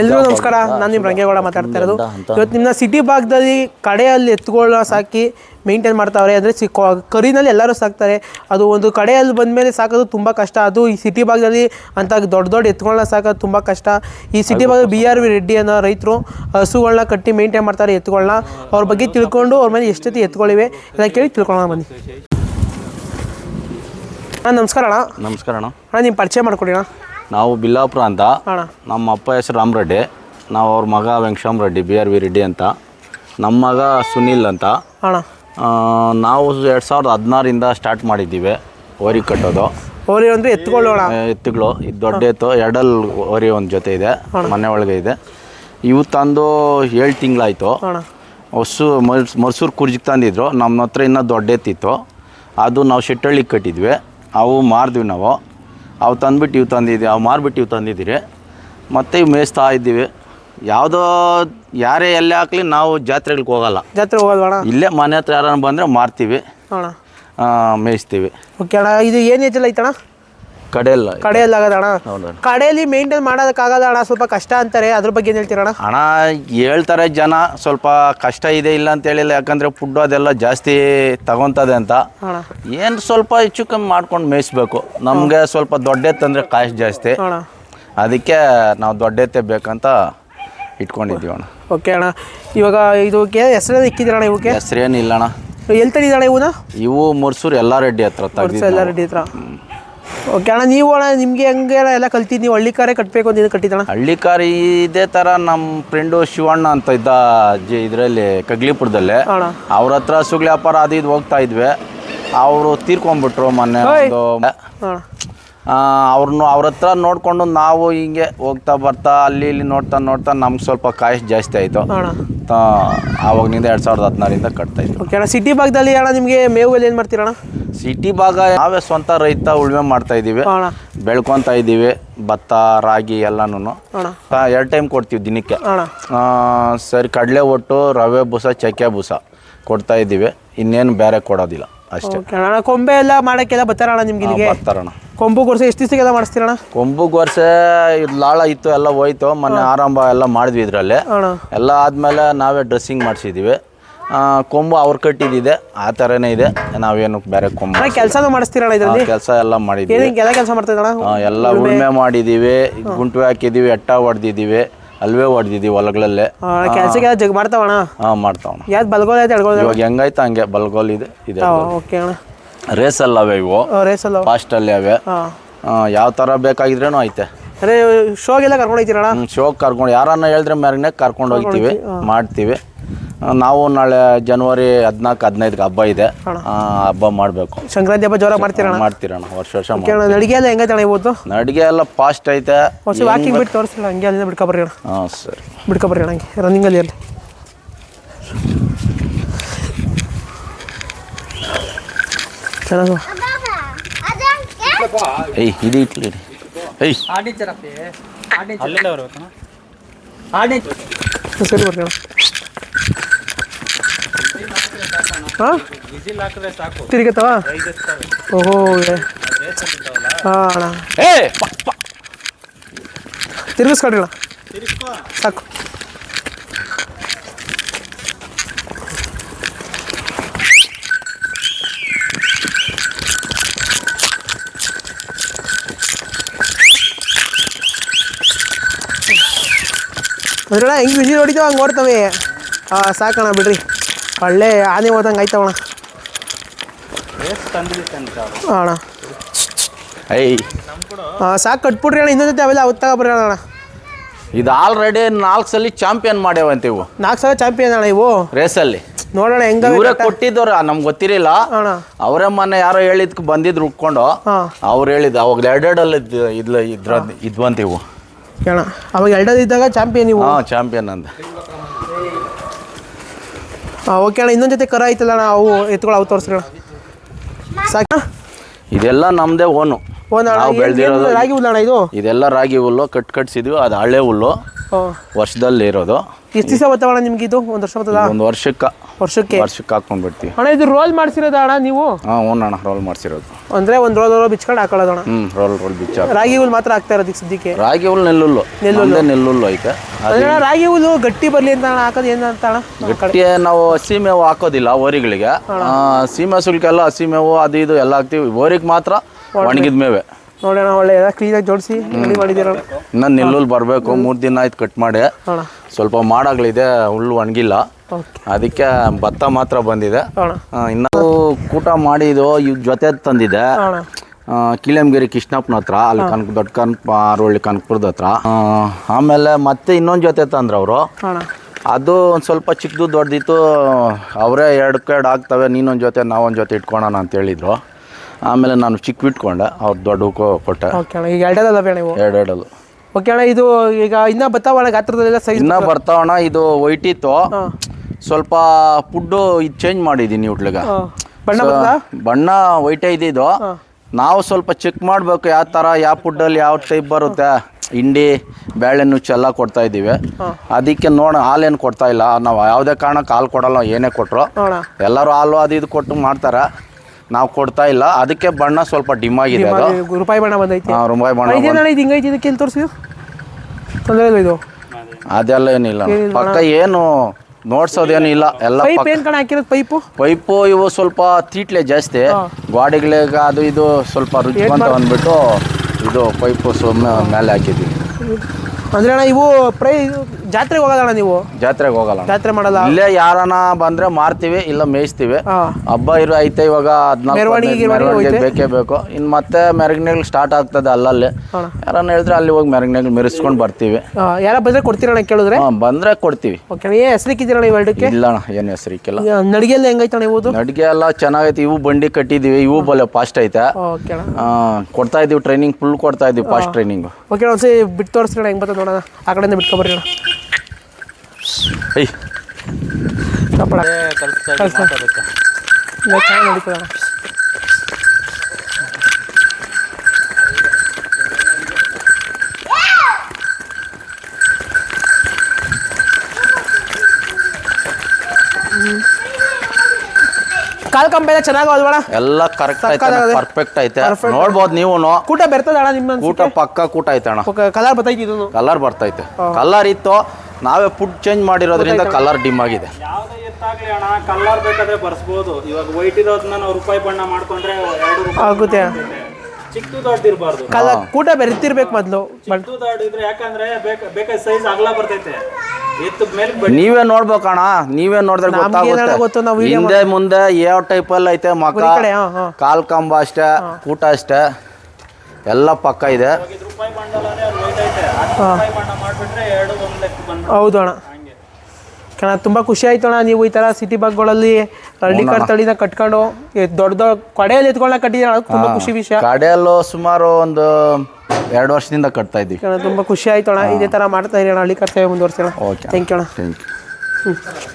ಎಲ್ರಿಗೂ ನಮಸ್ಕಾರ. ನಾನು ನಿಮ್ಮ ರಂಗೇಗೌಡ ಮಾತಾಡ್ತಾ ಇರೋದು. ಇವತ್ತು ನಿಮ್ಮ ಸಿಟಿ ಭಾಗದಲ್ಲಿ ಕಡೆಯಲ್ಲಿ ಎತ್ತುಗಳನ್ನ ಸಾಕಿ ಮೇಂಟೈನ್ ಮಾಡ್ತಾವ್ರೆ. ಅಂದರೆ ಸಿ ಕರಿನಲ್ಲಿ ಎಲ್ಲರೂ ಸಾಕ್ತಾರೆ. ಅದು ಒಂದು ಕಡೆಯಲ್ಲಿ ಬಂದಮೇಲೆ ಸಾಕೋದು ತುಂಬ ಕಷ್ಟ. ಅದು ಈ ಸಿಟಿ ಭಾಗದಲ್ಲಿ ಅಂತ ದೊಡ್ಡ ದೊಡ್ಡ ಎತ್ತುಗಳನ್ನ ಸಾಕೋದು ತುಂಬ ಕಷ್ಟ. ಈ ಸಿಟಿ ಭಾಗದಲ್ಲಿ ಬಿ ಆರ್ ವಿ ರೆಡ್ಡಿ ಅನ್ನೋ ರೈತರು ಹಸುಗಳನ್ನ ಕಟ್ಟಿ ಮೇಂಟೈನ್ ಮಾಡ್ತಾರೆ ಎತ್ತುಗಳನ್ನ ಅವ್ರ ಬಗ್ಗೆ ತಿಳ್ಕೊಂಡು ಅವ್ರ ಮೇಲೆ ಎಷ್ಟೊತ್ತಿ ಎತ್ತುಗಳಿವೆ ಎಲ್ಲ ಕೇಳಿ ತಿಳ್ಕೊಳ್ಳೋಣ ಬನ್ನಿ. ಹಾಂ ನಮಸ್ಕಾರ ಅಣ್ಣ. ನಮಸ್ಕಾರ ಅಣ್ಣ. ಅಣ್ಣ ನಿಮ್ಮ ಪರಿಚಯ ಮಾಡ್ಕೊಡಿ ಅಣ್ಣ. ನಾವು ಬಿಲ್ಲಾಪುರ ಅಂತ. ನಮ್ಮ ಅಪ್ಪ ಹೆಸರು ರಾಮರೆಡ್ಡಿ ನಾವು ಅವ್ರ ಮಗ Venkataram Reddy B R V Reddy ಅಂತ. ನಮ್ಮ ಮಗ ಸುನಿಲ್ ಅಂತ. ಆ, ನಾವು ಎರಡು ಸಾವಿರದ ಹದಿನಾರಿಂದ ಸ್ಟಾರ್ಟ್ ಮಾಡಿದ್ದೀವಿ ಓರಿ ಕಟ್ಟೋದು. ಹೋರಿ ಅಂದರೆ ಎತ್ತುಕೊಳ್ಳೋಣ ಆ, ಎತ್ತುಗಳು. ಇದು ದೊಡ್ಡ ಎತ್ತು. ಎರಡಲ್ ಓರಿ ಒಂದು ಜೊತೆ ಇದೆ. ಮನೆ ಒಳಗೆ ಇದೆ. ಇವು ತಂದು ಏಳು ತಿಂಗಳಾಯಿತು. ಅಣ್ಣ. ಹೊಸು ಮರ್ಸ್ ಮರ್ಸೂರು ಕುರ್ಜಿಗೆ ತಂದಿದ್ರು. ನಮ್ಮ ಹತ್ರ ಇನ್ನೂ ದೊಡ್ಡ ಎತ್ತಿತ್ತು. ಅದು ನಾವು ಶೆಟ್ಟಳ್ಳಿಗೆ ಕಟ್ಟಿದ್ವಿ. ಅವು ಮಾರಿದ್ವಿ ನಾವು. ಅವು ತಂದುಬಿಟ್ಟು ಇವು ತಂದಿದ್ದೀವಿ ಅವು ಮಾರ್ಬಿಟ್ಟು ಇವು ತಂದಿದ್ದೀರಿ. ಮತ್ತು ಇವು ಮೇಯಿಸ್ತಾ ಇದ್ದೀವಿ. ಯಾವುದೋ ಯಾರೇ ಎಲ್ಲೇ ಹಾಕ್ಲಿ ನಾವು ಜಾತ್ರೆಗಳಿಗೆ ಹೋಗಲ್ಲ. ಜಾತ್ರೆ ಹೋಗೋದ ಇಲ್ಲೇ ಮನೆ ಹತ್ರ ಯಾರು ಬಂದರೆ ಮಾರ್ತೀವಿ. ಮೇಯಿಸ್ತೀವಿ. ಓಕೆ ಅಣ್ಣ ಇದು ಏನು ಐತಲ್ಲ ಐತಣ್ಣ? ಕಡೆಯಲ್ಲ ಕಡೆಯಲ್ಲಿ ಆಗದ ಅಣ್ಣ ಕಡೆಯಲ್ಲಿ ಮೇಂಟೈನ್ ಮಾಡೋದಕ್ಕಾಗಲ್ಲ ಅಣ್ಣ ಸ್ವಲ್ಪ ಕಷ್ಟ ಅಂತಾರೆ ಅದ್ರ ಬಗ್ಗೆ ಏನು ಹೇಳ್ತೀರಣ್ಣ? ಅಣ್ಣ ಹೇಳ್ತಾರೆ ಜನ ಸ್ವಲ್ಪ ಕಷ್ಟ ಇದೆ ಇಲ್ಲ ಅಂತ ಹೇಳಿಲ್ಲ ಯಾಕಂದ್ರೆ ಫುಡ್ ಅದೆಲ್ಲ ಜಾಸ್ತಿ ತಗೊಂತದೆ ಅಂತ. ಅಣ್ಣ ಏನು ಸ್ವಲ್ಪ ಹೆಚ್ಚು ಕಮ್ಮಿ ಮಾಡ್ಕೊಂಡು ಮೇಯಿಸ್ಬೇಕು. ನಮಗೆ ಸ್ವಲ್ಪ ದೊಡ್ಡ ಎತ್ತಂದರೆ ಕಾಸ್ಟ್ ಜಾಸ್ತಿ. ಅಣ್ಣ ಅದಕ್ಕೆ ನಾವು ದೊಡ್ಡತ್ತೆ ಬೇಕಂತ ಇಟ್ಕೊಂಡಿದ್ದೀವಿ ಅಣ್ಣ ಓಕೆ ಅಣ್ಣ. ಇವಾಗ ಇದು ಹೆಸರು ಅಣ್ಣ ಇವಕ್ಕೆ ಹೆಸ್ರೇನಿಲ್ಲ ಅಣ್ಣ ಎಲ್ಲಿ ತಂದಿದ್ದಣ್ಣ ಇವನ್ನ ಇವು ಮುರ್ಸೂರು ಎಲ್ಲ ರೆಡ್ಡಿ ಹತ್ರ ಎಲ್ಲ ರೆಡಿ ಹತ್ರ. ಓಕೆ ಅಣ್ಣ ನೀವು ಅಣ್ಣ ನಿಮಗೆ ಹೆಂಗೆ ಎಲ್ಲ ಕಲ್ತಿದ್ದು ನೀವು ಹಳ್ಳಿ ಕಾರೇ ಕಟ್ಟಬೇಕು ಅಂತ ಇದು ಕಟ್ಟಿದ್ದಣ್ಣ ಹಳ್ಳಿ ಕಾರ್ ಇದೇ ಥರ ನಮ್ಮ ಫ್ರೆಂಡು ಶಿವಣ್ಣ ಅಂತ ಇದ್ದ ಜಿ ಇದರಲ್ಲಿ ಕಗ್ಲಿಪುರದಲ್ಲೇ. ಅಣ್ಣ ಅವ್ರ ಹತ್ರ ಸುಗ್ಲಿ ವ್ಯಾಪಾರ ಅದು ಇದು ಹೋಗ್ತಾ ಇದ್ವಿ. ಅವರು ತೀರ್ಕೊಂಡ್ಬಿಟ್ರು ಮೊನ್ನೆ ಒಂದು ಅಣ್ಣ ಅವ್ರನ್ನ ಅವ್ರ ಹತ್ರ ನೋಡಿಕೊಂಡು ನಾವು ಹಿಂಗೆ ಹೋಗ್ತಾ ಬರ್ತಾ ಅಲ್ಲಿ ಇಲ್ಲಿ ನೋಡ್ತಾ ನೋಡ್ತಾ ನಮ್ಗೆ ಸ್ವಲ್ಪ ಕಾಯಿಸ್ ಜಾಸ್ತಿ ಆಯಿತು. ಅಣ್ಣ ಆವಾಗನಿಂದ ಎರಡು ಸಾವಿರದ ಹದಿನಾರಿಂದ ಕಟ್ತಾ ಇದ್ವಿ ಓಕೆ ಅಣ್ಣ ಸಿಟಿ ಭಾಗದಲ್ಲಿ ಅಣ್ಣ ನಿಮಗೆ ಮೇವು ಏನು ಮಾಡ್ತೀರಣ್ಣ? ಸಿಟಿ ಭಾಗ ನಾವೇ ಸ್ವಂತ ರೈತ ಉಳುಮೆ ಮಾಡ್ತಾ ಇದ್ದೀವಿ. ಅಣ್ಣ. ಬೆಳ್ಕೊತಾ ಇದ್ದೀವಿ ಭತ್ತ ರಾಗಿ ಎಲ್ಲನೂ ಅಣ್ಣ. ಎರಡು ಟೈಮ್ ಕೊಡ್ತೀವಿ ದಿನಕ್ಕೆ. ಅಣ್ಣ. ಆ, ಸರಿ ಕಡಲೆ ಒಟ್ಟು ರವೆ ಬೂಸ ಚಕ್ಕೆ ಬೂಸ ಕೊಡ್ತಾ ಇದ್ದೀವಿ. ಇನ್ನೇನು ಬೇರೆ ಕೊಡೋದಿಲ್ಲ. ಅಷ್ಟೇ. ಓಕೆ ಅಣ್ಣ. ಕೊಂಬೆ ಎಲ್ಲ ಮಾಡೋಕ್ಕೆಲ್ಲ ಬರ್ತಾರಣ್ಣ ನಿಮ್ಗೆ ಇಲ್ಲಿಗೆ? ಬರ್ತಾರಣ್ಣ. ಕೊಂಬು ಗೊರ್ಸೆ ಎಷ್ಟು ದಿವಸಕ್ಕೆಲ್ಲ ಮಾಡಿಸ್ತೀರಣ್ಣ? ಗೋರ್ಸೆ ಇದು ಲಾಳ ಇತ್ತು ಎಲ್ಲ ಹೋಯ್ತು. ಮೊನ್ನೆ ಆರಂಭ ಎಲ್ಲ ಮಾಡಿದ್ವಿ ಇದರಲ್ಲಿ. ಅಣ್ಣ ಎಲ್ಲ ಆದಮೇಲೆ ನಾವೇ ಡ್ರೆಸ್ಸಿಂಗ್ ಮಾಡಿಸಿದ್ದೀವಿ ಕೊಂಬು ಅವ್ರು ಕಟ್ಟಿದ್ದಿದೆ ಆ ಥರನೇ ಇದೆ. ನಾವೇನು ಬೇರೆ ಕೊಂಬು ಅಣ್ಣ ಕೆಲಸನೂ ಇದರಲ್ಲಿ? ಕೆಲಸ ಎಲ್ಲ ಮಾಡಿದ್ವಿ. ಏನೇನು ಎಲ್ಲ ಕೆಲಸ ಮಾಡ್ತಿದ್ದಣ್ಣ? ಆ, ಎಲ್ಲ ಉಳುಮೆ? ಮಾಡಿದ್ದೀವಿ ಗುಂಟು ಹಾಕಿದ್ದೀವಿ ಎಟ್ಟ ಹೊಡೆದಿದ್ದೀವಿ ಅಲ್ವೇ ಹೊಡೆದಿದ್ದೀವಿ ಹೊಲಗಳಲ್ಲೇ. ಕೆಲಸಕ್ಕೆ ಜಗ್ ಮಾಡ್ತಾವಣ್ಣ ಹಾಂ ಮಾಡ್ತಾವಣ ಯಾವ್ದು ಬಲ್ಗೋಲ್ ಐತೆ ಎಡ್ಗೋಲ್ ಇವಾಗ ಹೆಂಗಾಯ್ತು ಹಂಗೆ ಬಲ್ಗೋಲ್ ಇದೆ ಇದೆ ಓಕೆ ಅಣ್ಣ. ರೇಸಲ್ಲಿ ಅವೆ ಇವು. ಅಲ್ಲ ಫಾಸ್ಟಲ್ಲಿ ಅವೆ. ಹಾಂ ಯಾವ ಥರ ಬೇಕಾಗಿದ್ರೇನು ಐತೆ. ಅದೇ ಶೋಗೆಲ್ಲ ಕರ್ಕೊಂಡು ಹೋಗ್ತೀರಣ್ಣ ಶೋಗೆ ಕರ್ಕೊಂಡು ಯಾರನ್ನ ಹೇಳಿದ್ರೆ ಮ್ಯಾರಿನೇ ಕರ್ಕೊಂಡು ಹೋಗ್ತೀವಿ ಮಾಡ್ತೀವಿ. ನಾವು ನಾಳೆ ಜನವರಿ ಹದಿನಾಲ್ಕು ಹದಿನೈದಕ್ಕೆ ಹಬ್ಬ ಇದೆ. ಆ, ಹಬ್ಬ ಮಾಡಬೇಕು. ಸಂಕ್ರಾಂತಿ ಹಬ್ಬ ಜೋರಾಗಿ ಮಾಡ್ತೀರಣ್ಣ? ಮಾಡ್ತೀರಣ್ಣ ವರ್ಷ ವರ್ಷ ಅಣ್ಣ ನಡಿಗೆ ಎಲ್ಲ ಹೆಂಗೈತೆ ಅಣ್ಣ ಇವತ್ತು ನಡಿಗೆ ಎಲ್ಲ ಫಾಸ್ಟ್ ಐತೆ. ಹೊಸ ವಾಕಿಂಗ್ ಬಿಟ್ಟು ತೋರಿಸಿಲ್ಲ ಹಂಗೆ ಅಲ್ಲಿಂದ ಬಿಡ್ಕೊಬರ್ರಿ ಅಣ್ಣ. ಹಾಂ ಸರಿ. ಬಿಡ್ಕೊಬರ್ರಿ ಅಣ್ಣ ಹಂಗೆ. ರನ್ನಿಂಗಲ್ಲಿ ಅಲ್ಲಿ ಚೆನ್ನಾಗಿ ಏಯ್ ಇದು ಇಟ್ಲಿ ಏಯ್. ಸರಿ ಬರ್ರಿ ಅಣ್ಣ. ಹಾಂ ತಿರುಗತ್ತವ? ಓಹೋ ಹಾಂ ಅಣ್ಣ. ಏ ತಿರುಗಿಸ್ಕೊಡ್ರಿ ಅಣ್ಣ ಸಾಕು. ಅದ್ರಣ್ಣ ಹೆಂಗೆ ವಿಜಿ ಹೊಡಿತಾವ ಹಂಗೆ ನೋಡ್ತವೆ ಹಾಂ ಸಾಕಣ ಬಿಡ್ರಿ. ಒಳ್ಳೆ ಆನೆ ಹೋದಂಗೆ ಆಯ್ತವಣ ಅಣ್ಣ ಹಾಂ ಸಾಕು ಕಟ್ಬಿಡ್ರಿ ಅಣ್ಣ ಇನ್ನೊಂದು ಅವೆಲ್ಲ ಅವತ್ತು ಬರೋಣ ಅಣ್ಣ ಇದು ಆಲ್ರೆಡಿ ನಾಲ್ಕು ಸಲ ಚಾಂಪಿಯನ್ ಮಾಡ್ಯಾವಂತೆ ಇವು ನಾಲ್ಕು ಸಲ ಚಾಂಪಿಯನ್ ಅಣ್ಣ ಇವು ರೇಸಲ್ಲಿ ನೋಡೋಣ ಹೆಂಗ ಇವರೇ ಕೊಟ್ಟಿದ್ದವ್ರ ನಮ್ಗೆ ಗೊತ್ತಿರಲಿಲ್ಲ ಅಣ್ಣ ಅವರೇ ಮೊನ್ನೆ ಯಾರೋ ಹೇಳಿದ್ಕೆ ಬಂದಿದ್ರು ಉಟ್ಕೊಂಡು ಅವ್ರು ಹೇಳಿದ್ದು ಅವಾಗ ಎರಡೆರಡಲ್ಲಿ ಇದ್ ಇದ್ಲ ಇದ್ರ ಇದ್ವಂತ ಇವು ಅಣ್ಣ ಅವಾಗ ಇದ್ದಾಗ ಚಾಂಪಿಯನ್ ಇವು ಹಾಂ ಚಾಂಪಿಯನ್ ಅಂತ ಹಾಂ ಓಕೆ ಅಣ್ಣ ಇನ್ನೊಂದು ಜೊತೆ ಕರ ಐತಲ್ಲ ಅಣ್ಣ ಅವು ಎತ್ಕೊಳ ಅವು ತೋರಿಸ್ರಿ ಅಣ್ಣ ಸಾಕ. ಇದೆಲ್ಲ ನಮ್ಮದೇ ಓನು ಓನ್ ಅಣ್ಣ ನಾವು ಏನ್- ಬೆಳ್ದಿರೋದು ಏನ್ ರಾಗಿ ಹುಲ್ಲ ಅಣ್ಣ ಇದು? ಇದೆಲ್ಲ ರಾಗಿ ಹುಲ್ಲು ಕಟ್ ಕಟ್ಸಿದ್ವಿ ಅದು ಹಳೆ ಹುಲ್ಲು ಹಾಂ. ವರ್ಷದಲ್ಲಿ ಇರೋದು ಎಷ್ಟು ದಿವಸ ಬರ್ತಾವಣ್ಣ ನಿಮ್ಗೆ ಇದು ಒಂದು ವರ್ಷ ಬರ್ತದ? ಒಂದು ವರ್ಷಕ್ಕೆ. ವರ್ಷಕ್ಕೆ? ವರ್ಷಕ್ಕೆ ಹಾಕೊಂಡ್ಬಿಡ್ತೀವಿ ಅಣ್ಣ ಇದು ರೋಲ್ ಮಾಡ್ಸಿರೋದ ಅಣ್ಣ ನೀವು? ಹಾ ಹ್ಞೂ ಅಣ್ಣ ರೋಲ್ ಮಾಡ್ಸಿರೋದು. ಅಂದ್ರೆ ಒಂದು ರೋಲ್ ರೋಲ್ ಬಿಚ್ಕೊಂಡು ಹಾಕೊಳ್ಳೋದು ಅಣ್ಣ ಹ್ಞೂ ರೋಲ್ ರೋಲ್ ಬಿಚ್ಚ ರಾಗಿ ಹುಲ್ ಮಾತ್ರ ಹಾಕ್ತಾ ಇರೋದಕ್ಕೆ ಸದ್ಯಕ್ಕೆ? ರಾಗಿ ಹುಲ್ಲು ನೆಲ್ಲುಲ್ಲು. ನೆಲ್ಲುಲ್ಲ. ನೆಲ್ಲುಲ್ಲು ಐತೆ ಅಣ್ಣ ರಾಗಿ ಹುಲ್ಲು ಗಟ್ಟಿ ಬರ್ಲಿ ಅಂತ ಅಣ್ಣ ಹಾಕೋದು ಏನಂತ ಅಣ್ಣ? ಗಟ್ಟಿ ನಾವು ಹಸಿ ಮೇವು ಹಾಕೋದಿಲ್ಲ ಓರಿಗಳಿಗೆ ಆ, ಸೀಮೆ ಸುಲ್ಕೆಲ್ಲ ಹಸಿ ಮೇವು ಅದು ಇದು ಎಲ್ಲ ಹಾಕ್ತೀವಿ. ಓರಿಗೆ ಮಾತ್ರ ಒಣಗಿದ ಮೇವೆ. ನೋಡೋಣ ಒಳ್ಳೆ ಕ್ಲೀನಾಗಿ ಜೋಡಿಸಿ ರೆಡಿ ಮಾಡಿದ್ದೀರ? ಇನ್ನು ನೆಲ್ಲುಲ್ ಬರಬೇಕು ಮೂರು ದಿನ ಆಯ್ತು ಕಟ್ ಮಾಡಿ. ಸ್ವಲ್ಪ ಮಾಡಾಗ್ಲಿದೆ ಹುಲ್ಲು ಒಣಗಿಲ್ಲ. ಅದಕ್ಕೆ ಭತ್ತ ಮಾತ್ರ ಬಂದಿದೆ. ಇನ್ನೂ ಕೂಟ ಮಾಡಿದ್ದು ಇವ್ ಜೊತೆ ತಂದಿದೆ ಆ, ಕೃಷ್ಣಪ್ಪನ ಹತ್ರ ಅಲ್ಲಿ ಕನಕ ದೊಡ್ಡ ಕನಕ ಅರವಳ್ಳಿ ಕನಕಪುರದ ಹತ್ರ. ಆಮೇಲೆ ಮತ್ತೆ ಇನ್ನೊಂದು ಜೊತೆ ತಂದ್ರ ಅವರು. ಅದು ಒಂದು ಸ್ವಲ್ಪ ಚಿಕ್ಕದು ದೊಡ್ಡದಿತ್ತು ಅವರೇ ಎರಡು ಕಡೆ ಆಗ್ತವೆ ನೀನೊಂದು ಜೊತೆ ನಾವೊಂದು ಜೊತೆ ಇಟ್ಕೊಳೋಣ ಅಂತ ಹೇಳಿದ್ರು. ಆಮೇಲೆ ನಾನು ಚಿಕ್ಕ ಬಿಟ್ಕೊಂಡೆ ಅವ್ರು ದೊಡ್ಡ ಕೊಟ್ಟೆ. ಓಕೆ ಅಣ್ಣ ಈಗ ನೀವು? ಎರಡು ಓಕೆ ಅಣ್ಣ ಇದು ಈಗ ಇನ್ನೂ ಬರ್ತಾವಣ ಗಾತ್ರದಲ್ಲೆಲ್ಲ ಸೈಜ್ ಇನ್ನ ಬರ್ತಾವಣ ಇದು ವೈಟ್ ಇತ್ತು. ಸ್ವಲ್ಪ ಫುಡ್ಡು ಇದು ಚೇಂಜ್ ಮಾಡಿದ್ದೀನಿ ಇಟ್ಲಿಗೆ ಬಣ್ಣ ಬಣ್ಣ ಬಣ್ಣ ವೈಟೇ ಇದ್ದಿದ್ದು. ನಾವು ಸ್ವಲ್ಪ ಚೆಕ್ ಮಾಡಬೇಕು ಯಾವ ಥರ ಯಾವ ಫುಡ್ಡಲ್ಲಿ ಯಾವ ಟೈಪ್ ಬರುತ್ತೆ. ಹಿಂಡಿ ಬೇಳೆ ನುಚ್ಚು ಎಲ್ಲ ಕೊಡ್ತಾ ಇದ್ದೀವಿ. ಅದಕ್ಕೆ ನೋಡ ಹಾಲೇನು ಕೊಡ್ತಾ ಇಲ್ಲ. ನಾವು ಯಾವುದೇ ಕಾರಣಕ್ಕೆ ಹಾಲು ಕೊಡಲ್ಲ ಏನೇ ಕೊಟ್ಟರು ಎಲ್ಲರೂ ಹಾಲು ಅದು ಇದು ಕೊಟ್ಟು ಮಾಡ್ತಾರೆ. ನಾವು ಕೊಡ್ತಾ ಇಲ್ಲ. ಅದಕ್ಕೆ ಬಣ್ಣ ಸ್ವಲ್ಪ ಡಿಮ್ ಆಗಿದೆ ಅದು. ರೂಪಾಯಿ ಬಣ್ಣ ಬಂದೈತಿ. ಹಾಂ ರೂಪಾಯಿ ಬಣ್ಣ ಹಿಂಗೈತಿ ಇದಕ್ಕೆ ತೋರಿಸಿದ್ರು ತೊಂದರೆ ಇಲ್ಲ ಇದು. ಅದೆಲ್ಲ ಏನಿಲ್ಲ. ಪಕ್ಕ ಏನು ನೋಡ್ಸೋದೇನು ಇಲ್ಲ. ಎಲ್ಲ ಪೈಪ್ ಏನು ಕಣ ಹಾಕಿರೋದು ಪೈಪು? ಪೈಪು ಇವು ಸ್ವಲ್ಪ ತೀಟ್ಲೆ ಜಾಸ್ತಿ. ಗಾಡಿಗಳಿಗೆ ಅದು ಇದು ಸ್ವಲ್ಪ ರುಚಿ ಬಂತ ಅಂದ್ಬಿಟ್ಟು ಇದು ಪೈಪು ಸುಮ್ಮನೆ ಮೇಲೆ ಹಾಕಿದ್ವಿ ಅಂದ್ರೆ ಅಣ್ಣ ಇವು ಪ್ರೈ ಜಾತ್ರೆಗೆ ಹೋಗೋದಣ್ಣ ನೀವು? ಜಾತ್ರೆಗೆ ಹೋಗಲ್ಲ. ಜಾತ್ರೆ ಮಾಡಲ್ಲ? ಇಲ್ಲೇ ಯಾರನ ಬಂದ್ರೆ ಮಾರ್ತೀವಿ ಇಲ್ಲ ಮೇಯಿಸ್ತೀವಿ. ಹಾಂ. ಹಬ್ಬ ಇರೋ ಐತೆ ಇವಾಗ ಹದಿನಾಲ್ಕು ಮೆರವಣಿಗೆ ಗಿರವಣಿಗೆ ಮೆರವಣಿಗೆ ಬೇಕೇ ಬೇಕು. ಇನ್ನು ಮತ್ತೆ ಮೆರವಣಿಗೆಗಳು ಸ್ಟಾರ್ಟ್ ಆಗ್ತದೆ ಅಲ್ಲಲ್ಲಿ. ಯಾರನ್ನ ಹೇಳಿದ್ರೆ ಅಲ್ಲಿ ಹೋಗಿ ಮೆರವಣಿಗೆ ಮೆರೆಸ್ಕೊಂಡು ಬರ್ತೀವಿ. ಯಾರ ಬಂದ್ರೆ ಕೊಡ್ತೀರಣ್ಣ ಕೇಳಿದ್ರೆ? ಹಾಂ ಬಂದ್ರೆ ಕೊಡ್ತೀವಿ. ಓಕೆ ಏನು ಹೆಸರಿಕ್ಕಿದ್ದೀರಣ್ಣ ಇವು ಎರಡಕ್ಕೆ? ಇಲ್ಲಣ್ಣ ಏನು ಹೆಸರಿಕ್ಕಿಲ್ಲ ನಡಿಗೆಲ್ಲ ಹೆಂಗೈತಣ್ಣ ಇವುದು? ನಡಿಗೆ ಎಲ್ಲ ಚೆನ್ನಾಗೈತೆ ಇವು ಬಂಡಿ ಕಟ್ಟಿದೀವಿ ಇವು ಬಲೆ ಫಾಸ್ಟ್ ಐತೆ. ಓಕೆ ಅಣ್ಣ. ಆ, ಕೊಡ್ತಾ ಇದೀವಿ ಟ್ರೈನಿಂಗ್ ಫುಲ್ ಕೊಡ್ತಾ ಇದೀವಿ ಫಾಸ್ಟ್ ಟ್ರೈನಿಂಗ್ ಓಕೆ ಅಣ್ಣ ಒಂದ್ಸರಿ ಬಿಟ್ಟು ತೋರಿಸ್ರಿ ಹೆಂಗ್ ಬರ್ತದೆ ನೋಡೋಣ. ಆ ಕಡೆಯಿಂದ ಬಿಟ್ಕೊಬರ್ರಿ ಅಣ್ಣ. ಚೆನ್ನಾಗಿ ನಡೀತದೆ. ಕಾಲ್ ಕಂಬ ಎಲ್ಲ ಚೆನ್ನಾಗಿ ಹೋದ್ವಣ ಎಲ್ಲ ಕರೆಕ್ಟ್ ಐತೆ ಸಕ್ಕತ್ತಾಗಿದೆ. ಪರ್ಫೆಕ್ಟ್ ಐತೆ. ನೋಡ್ಬೋದು ನೀವು. ಕೂಟ ಬರ್ತದ ಅಣ್ಣ ನಿಮ್ಮ ಊಟ ಪಕ್ಕ ಕೂಟ ಐತೆ ಅಣ್ಣ. ಕಲರ್ ಬರ್ತೈತಿ ಕಲರ್ ಬರ್ತೈತೆ. ಕಲರ್ ಇತ್ತು. ನಾವೇ ಫುಡ್ ಚೇಂಜ್ ಮಾಡಿರೋದ್ರಿಂದ ಕಲರ್ ಡಿಮ್ ಆಗಿದೆ. ಯಾವುದೇ ಎತ್ತಾಗ್ಲಿ ಅಣ್ಣ ಕಲ್ಲರ್ ಬೇಕಾದ್ರೆ ಬರ್ಸ್ಬೋದು. ಇವಾಗ ವೈಟ್ ಇರೋದನ್ನ ನಾವು ರೂಪಾಯಿ ಬಣ್ಣ ಮಾಡ್ಕೊಂಡ್ರೆ ಎರಡು ರೂಪಾಯಿ ಆಗುತ್ತೆ. ಚಿಕ್ಕದು ದೊಡ್ಡದಿರಬಾರ್ದು ಕಲರ್ ಕೂಟ ಬೆರೆತಿರ್ಬೇಕು ಮೊದಲು ಬಟ್ ಚಿಕ್ಕದು ದೊಡ್ಡ ಇದ್ರೆ ಯಾಕಂದ್ರೆ ಬೇಕ ಬೇಕಾದ ಸೈಜ್ ಅಗಲ ಬರ್ತೈತೆ. ಎತ್ತದ ಮೇಲೆ ಬೆಳೆ ನೀವೇ ನೋಡ್ಬೇಕಣ್ಣ ನೀವೇ ನೋಡಿದ್ರೆ ನಮ್ಗೆ ಏನಾರ ಗೊತ್ತು, ನಾವು ಗೊತ್ತಾಗುತ್ತೆ video ಹಿಂದೆ ಮುಂದೆ ಯಾವ ಟೈಪ್ ಅಲ್ಲಿ ಐತೆ ಮಕ ಈ ಕಡೆ ಹಾಂ ಹಾಂ. ಕಾಲ್ ಕಂಬ ಅಷ್ಟೇ ಕೂಟ ಅಷ್ಟೇ ಎಲ್ಲ ಪಕ್ಕ ಇದೆ. ರೂಪಾಯಿ ಬಂಡಲನೇ ಅದು ವೈಟ್ ಐತೆ. ಹತ್ತು ರೂಪಾಯಿ ಬಣ್ಣ ಮಾಡ್ಬಿಟ್ರೆ ಎರಡು ಒಂದ್. ಲೆಕ್ಕ ಹೌದು ಅಣ್ಣ ಕಣ ತುಂಬ ಖುಷಿ ಆಯ್ತು ಅಣ್ಣ ನೀವು ಈ ಥರ ಸಿಟಿ ಬಾಗ್ಗಳಲ್ಲಿ ಹಳ್ಳಿ ಕಾರ್ ತಳಿನ ಕಟ್ಕೊಂಡು ದೊಡ್ಡ ದೊಡ್ಡ ಕಡೆಯಲ್ಲಿ ಎತ್ಕೊಳ್ಳ ಕಟ್ಟಿದ್ರೆ ಅದಕ್ಕೆ ತುಂಬ ಖುಷಿ ವಿಷಯ. ಕಡೆಯಲ್ಲೂ ಸುಮಾರು ಒಂದು ಎರಡು ವರ್ಷದಿಂದ ಕಟ್ತಾ ಇದ್ದೀವಿ. ಕಣ ತುಂಬ ಖುಷಿ ಆಯ್ತು ಅಣ್ಣ ಇದೇ ಥರ ಮಾಡ್ತಾ ಇರಿ ಅಣ್ಣ ಹಳ್ಳಿ ಕಾರ್ ಸೇವೆ ಮುಂದುವರ್ಸಿ ಅಣ್ಣ. ಓಕೆ ಥ್ಯಾಂಕ್ ಯು ಅಣ್ಣ. Thank you